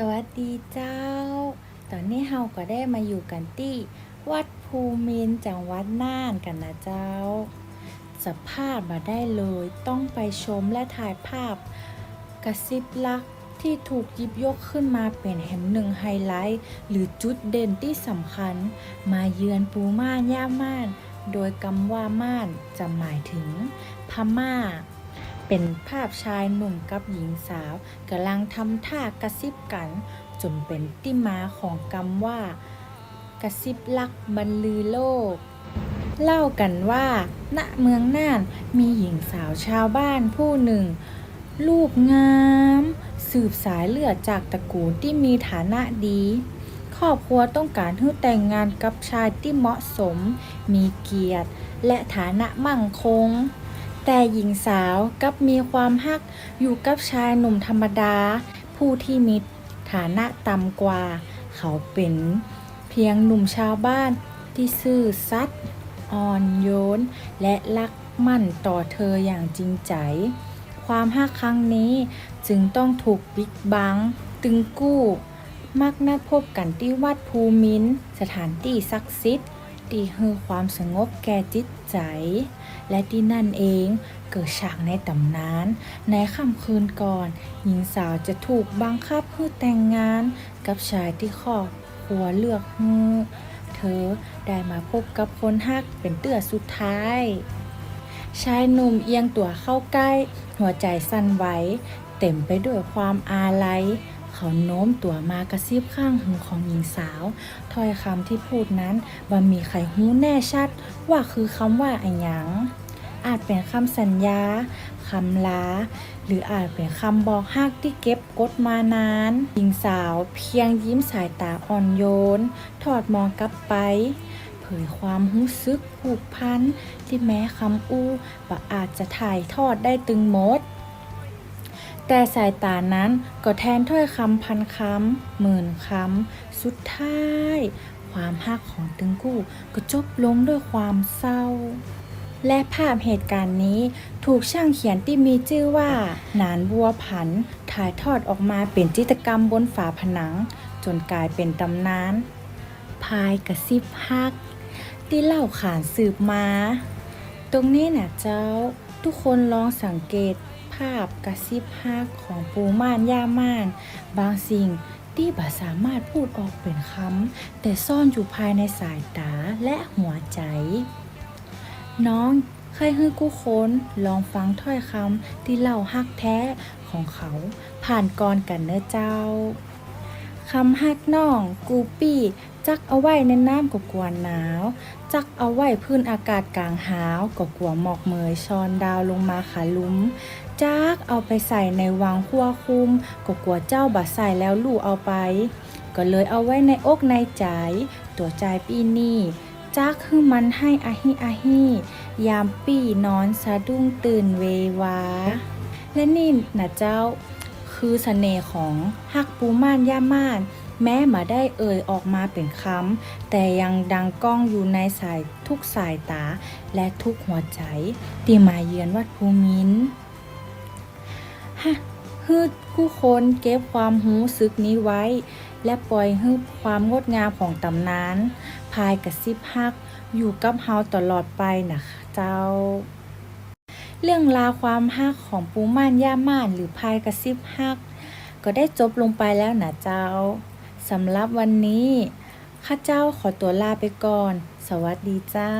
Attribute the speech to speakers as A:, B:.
A: สวัสดีเจ้า ตอนนี้เฮาก็ได้มาอยู่กันที่ วัดภูมินจังหวัดน่านกันนะเจ้าสภาพมาได้เลยต้องไปชมและถ่ายภาพกระซิบลักที่ถูกยิบยกขึ้นมาเป็นแห่งหนึ่งไฮไลท์ หรือจุดเด่นที่สำคัญ มาเยือนปูม่านย่าม่าน โดยคำว่าม่านจะหมายถึงพม่า เป็นภาพชายหนุ่มกับหญิงสาวกำลังทำท่ากระซิบกัน จนเป็นที่มาของคำว่า กระซิบลักบรรลือโลก เล่ากันว่า ณเมืองน่านมีหญิงสาวชาวบ้านผู้หนึ่ง รูปงาม สืบสายเลือดจากตระกูลที่มีฐานะดี ครอบครัวต้องการให้แต่งงานกับชายที่เหมาะสม มีเกียรติ และฐานะมั่งคง แต่หญิงสาวกับมีความฮักอยู่กับชายหนุ่มธรรมดา ผู้ที่มีฐานะต่ำกว่า เขาเป็นเพียงหนุ่มชาวบ้านที่ซื่อสัตย์อ่อนโยน และรักมั่นต่อเธออย่างจริงใจ ความฮักครั้งนี้จึงต้องถูกปิกบัง ตึงกู้ มักนัดพบกันที่วัดภูมินทร์สถานที่ศักดิ์สิทธิ์ ที่ให้ความสงบแก่จิตใจ และที่นั่นเองเกิดฉากในตำนาน ในค่ำคืนก่อน หญิงสาวจะถูกบังคับให้แต่งงานกับชายที่ครอบครัวเลือกเธอได้มาพบกับคนฮักเป็นเตื้อสุดท้ายชายหนุ่มเอียงตัวเข้าใกล้ หัวใจสั่นไหวเต็มไปด้วยความอาลัย เขาโน้มตัวมากระซิบข้างหูของหญิงสาวถ้อยคำที่พูดนั้นบ่มีใครหูแน่ชัด ว่าคือคำว่าอะหยัง อาจเป็นคำสัญญาคำลาหรืออาจเป็นคำบอกฮักที่เก็บกดมานานหญิงสาวเพียงยิ้มสายตาอ่อนโยน ถอดมองกลับไป เผยความรู้สึกผูกพันที่แม้คำอู้บ่อาจจะถ่ายทอดได้ตึงหมด แต่สายตานั้นก็แทนถ้อยคำพันคำหมื่นคำสุดท้าย ความฮักของตึงกู้ก็จบลงด้วยความเศร้า และภาพเหตุการณ์นี้ถูกช่างเขียนที่มีชื่อว่าหนานบัวผัน ถ่ายทอดออกมาเป็นจิตรกรรมบนฝาผนัง จนกลายเป็นตำนาน พายกระซิบฮัก ที่เล่าขานสืบมา ตรงนี้นะเจ้าทุกคนลองสังเกต ภาพกระซิบฮักของปูม่านย่าม่าน บางสิ่งที่บ่สามารถพูดออกเป็นคำแต่ซ่อนอยู่ภายในสายตาและหัวใจ น้องเคยให้กู้คนลองฟังถ้อยคำที่เล่าฮักแท้ของเขา ผ่านกรกันเนื้อเจ้าคำฮักน้อง กูปี้ จักเอาไว้ในน้ำก็กลัวหนาว จักเอาไว้พื้นอากาศกลางหาวก็กลัวหมอกเมยชอนดาวลงมาขาลุม จักเอาไปใส่ในวังขั้วคุมก็กลัวเจ้าบาใส่แล้วลู่เอาไป ก็เลยเอาไว้ในอกในใจตัวใจปีนี่จักคือมันให้อาฮิอาฮิยามปีนอนสะดุ้งตื่นเววา และนี่นะเจ้า คือเสน่ห์ของฮักปูม่านย่าม่าน แม้มาได้เอ่ยออกมาเป็นคำแต่ยังดังก้องอยู่ในสายทุกสายตาและทุกหัวใจที่มาเยือนวัดภูมินะฮืดผู้คนเก็บความหูสึกนี้ไว้ และปล่อยให้ความงดงามของตำนาน พายกระซิบฮัก อยู่กับเฮาตลอดไปนะคะเจ้า เรื่องราวความฮักของปูม่านย่าม่านหรือพายกระซิบฮัก ก็ได้จบลงไปแล้วนะเจ้าสำหรับวันนี้ ข้าเจ้าขอตัวลาไปก่อน สวัสดีเจ้า